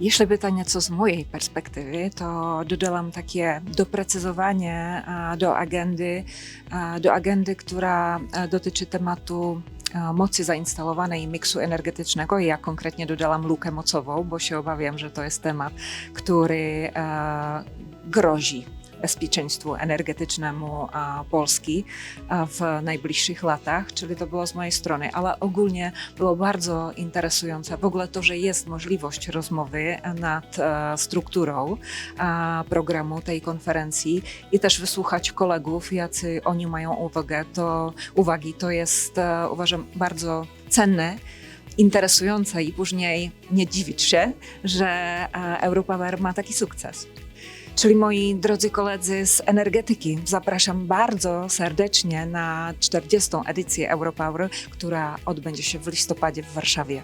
Jeśli pytanie, co z mojej perspektywy, to dodałam takie doprecyzowanie do agendy, do agendy, która dotyczy tematu mocy zainstalowanej i miksu energetycznego. I ja konkretnie dodałam lukę mocową, bo się obawiam, że to jest temat, który grozi bezpieczeństwu energetycznemu Polski w najbliższych latach, czyli to było z mojej strony, ale ogólnie było bardzo interesujące w ogóle to, że jest możliwość rozmowy nad e, strukturą programu tej konferencji i też wysłuchać kolegów, jacy oni mają uwagę, to uwagi, to jest e, uważam bardzo cenne interesujące i później nie dziwić się, że e, Europower ma taki sukces. Czyli moi drodzy koledzy z energetyki, zapraszam bardzo serdecznie na 40. edycję Europower, która odbędzie się w listopadzie w Warszawie.